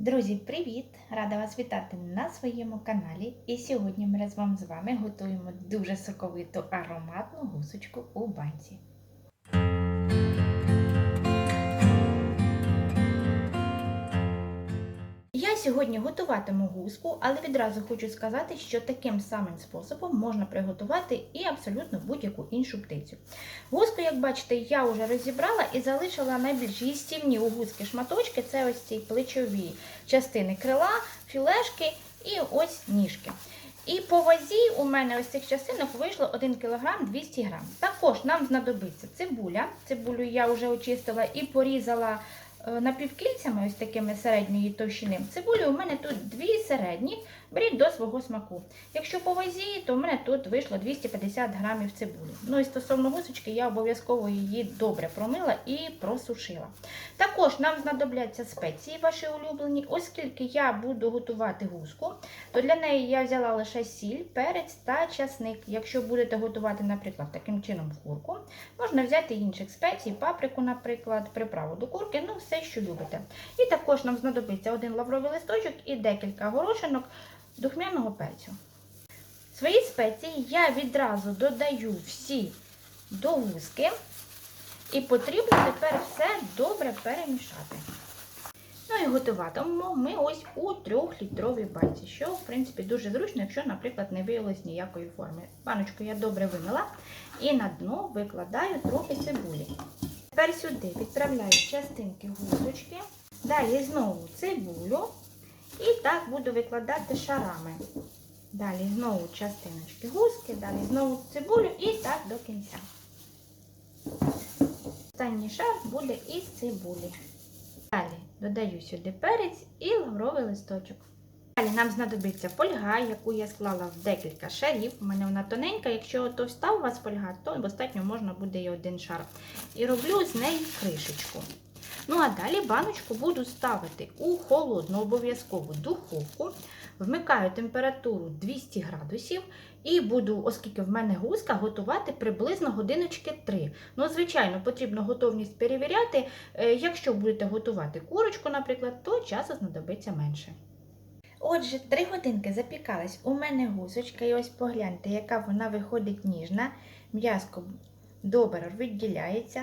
Друзі, привіт! Рада вас вітати на своєму каналі. І сьогодні ми разом з вами готуємо дуже соковиту ароматну гусочку у банці. Сьогодні готуватиму гуску, але відразу хочу сказати, що таким самим способом можна приготувати і абсолютно будь-яку іншу птицю. Гуску, як бачите, я вже розібрала і залишила найбільш їстівні у гуски шматочки це ось ці плечові частини крила, філешки і ось ніжки. І по вазі у мене ось цих частинок вийшло 1 кг 200 г. Також нам знадобиться цибуля. Цибулю я вже очистила і порізала напівкільцями, ось такими середньої товщини. Цибулі у мене тут дві середні, беріть до свого смаку. Якщо по вазі, то в мене тут вийшло 250 грамів цибулі. Ну і стосовно гусочки, я обов'язково її добре промила і просушила. Також нам знадобляться спеції ваші улюблені, оскільки я буду готувати гуску, то для неї я взяла лише сіль, перець та часник. Якщо будете готувати, наприклад, таким чином курку, можна взяти інших спецій, паприку, наприклад, приправу до курки, ну все, що любите. І також нам знадобиться один лавровий листочок і декілька горошинок духмяного перцю. Свої спеції я відразу додаю всі до гуски. І потрібно тепер все добре перемішати. Ну і готуватимемо ми ось у 3-літровій банці, що, в принципі, дуже зручно, якщо, наприклад, не виявилось ніякої форми. Баночку я добре вимила і на дно викладаю трохи цибулі. Тепер сюди відправляю частинки гусочки, далі знову цибулю і так буду викладати шарами. Далі знову частиночки гуски, далі знову цибулю і так до кінця. Останній шар буде із цибулі. Далі додаю сюди перець і лавровий листочок. Далі нам знадобиться фольга, яку я склала в декілька шарів. У мене вона тоненька, якщо товста у вас фольга, то достатньо можна буде і один шар. І роблю з неї кришечку. Ну, а далі баночку буду ставити у холодну обов'язкову духовку. Вмикаю температуру 200 градусів і буду, оскільки в мене гуска, готувати приблизно годиночки 3. Ну, звичайно, потрібно готовність перевіряти. Е, Якщо будете готувати курочку, наприклад, то часу знадобиться менше. Отже, 3 годинки запікалась у мене гусочка, і ось погляньте, яка вона виходить ніжна. М'язко добре відділяється.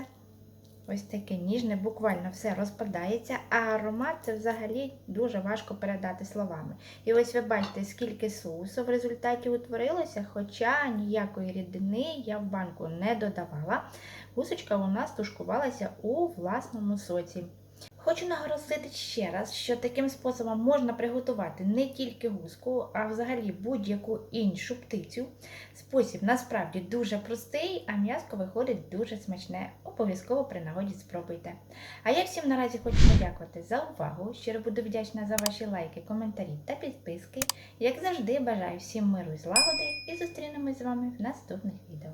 Ось таке ніжне, буквально все розпадається, а аромат це взагалі дуже важко передати словами. І ось ви бачите, скільки соусу в результаті утворилося, хоча ніякої рідини я в банку не додавала. Гусочка у нас тушкувалася у власному соці. Хочу наголосити ще раз, що таким способом можна приготувати не тільки гуску, а взагалі будь-яку іншу птицю. Спосіб насправді дуже простий, а м'яско виходить дуже смачне. Обов'язково при нагоді спробуйте. А я всім наразі хочу подякувати за увагу. Щиро буду вдячна за ваші лайки, коментарі та підписки. Як завжди, бажаю всім миру і злагоди і зустрінемось з вами в наступних відео.